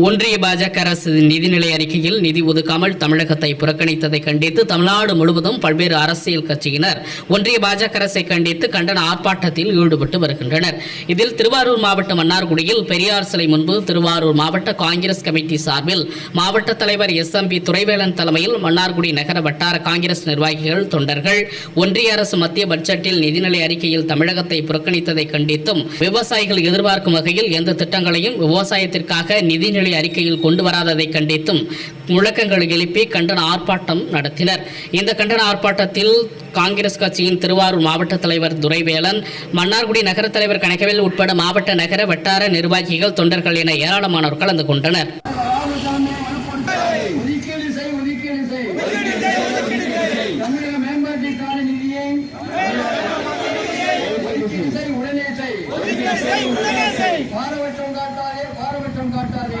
ஒன்றிய பாஜக அரசு நிதிநிலை அறிக்கையில் நிதி ஒதுக்காமல் தமிழகத்தை புறக்கணித்ததை கண்டித்து தமிழ்நாடு முழுவதும் பல்வேறு அரசியல் கட்சியினர் ஒன்றிய பாஜக அரசை கண்டித்து கண்டன ஆர்ப்பாட்டத்தில் ஈடுபட்டு வருகின்றனர். இதில் திருவாரூர் மாவட்டம் மன்னார்குடியில் பெரியார் சிலை முன்பு திருவாரூர் மாவட்ட காங்கிரஸ் கமிட்டி சார்பில் மாவட்ட தலைவர் எஸ். எம். பி. துறைவேலன் தலைமையில் மன்னார்குடி நகர வட்டார காங்கிரஸ் நிர்வாகிகள் தொண்டர்கள் ஒன்றிய அரசு மத்திய பட்ஜெட்டில் நிதிநிலை அறிக்கையில் தமிழகத்தை புறக்கணித்ததை கண்டித்தும் விவசாயிகள் எதிர்பார்க்கும் வகையில் எந்த திட்டங்களையும் விவசாயத்திற்காக நிதிநிலை அறிக்கையில் கொண்டு வராததை கண்டித்தும் முழக்கங்கள் எழுப்பி கண்டன ஆர்ப்பாட்டம் நடத்தினர். இந்த கண்டன ஆர்ப்பாட்டத்தில் காங்கிரஸ் கட்சியின் திருவாரூர் மாவட்ட தலைவர் துரைவேலன் மன்னார்குடி நகர தலைவர் கணக்கவேல் உட்பட மாவட்ட நகர வட்டார நிர்வாகிகள் தொண்டர்கள் என ஏராளமானோர் கலந்து கொண்டனர். பாரபட்சம் காட்டாதே பாரபட்சம் காட்டாதே.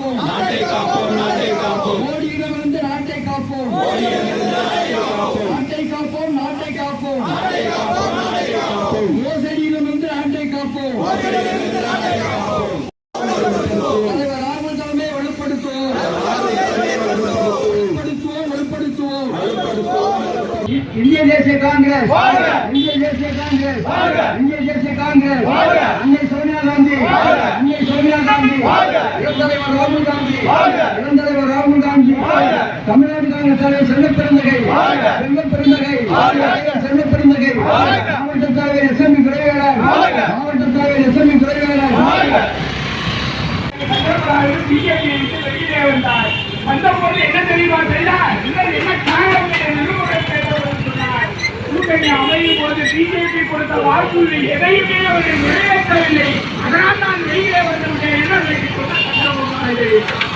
காப்போம். நாட்டை காப்போம் நாட்டை காப்போம். மோடியிடமிருந்து நாட்டை காப்போம். நாட்டை காப்போம். நாட்டை காப்போம் மோசடியிடமிருந்து நாட்டை காப்போம். இந்திய தேசிய காங்கிரஸ். இந்திய தேசிய காங்கிரஸ். இந்திய தேசிய காங்கிரஸ். அன்னை சோனியா காந்தி. அன்னை சோனியா காந்தி. இளந்தலைவர் ராகுல் காந்தி. இளந்தலைவர் ராகுல் காந்தி. தமிழ்நாடு காங்கிரஸ் தலைவர் செல்ல பெருந்தகை. செல்ல பெருந்தகை. செல்ல பெருந்தகை. மாவட்ட தலைவர் எஸ் எம் துறைவேலர் மாவட்ட தலைவர் எஸ் எம் துறைவேலர் பிஜேபி வெளியிலே வந்தார். வந்தபோது என்ன தெரியுமா செய்தார்? பிஜேபி கொடுத்த வாக்குறுதி எதையுமே அவர்கள் நிறைவேற்றவில்லை. அதனால் தான் வெளியிலே வந்தவர்கள்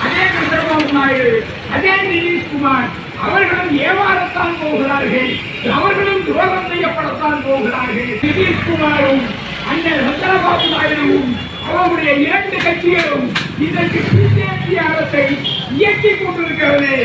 அதே சந்திரபாபு நாயுடு அதே நிதிஷ்குமார். அவர்களும் ஏமாறத்தான் போகிறார்கள். அவர்களும் துரோகம் செய்யப்படத்தான் போகிறார்கள். நிதிஷ்குமாரும் அண்ணன் சந்திரபாபு நாயுடுவும் அவருடைய இரண்டு கட்சிகளும் இதற்கு பிஜேபி அரசை இயக்கிக் கொண்டிருக்கிறது.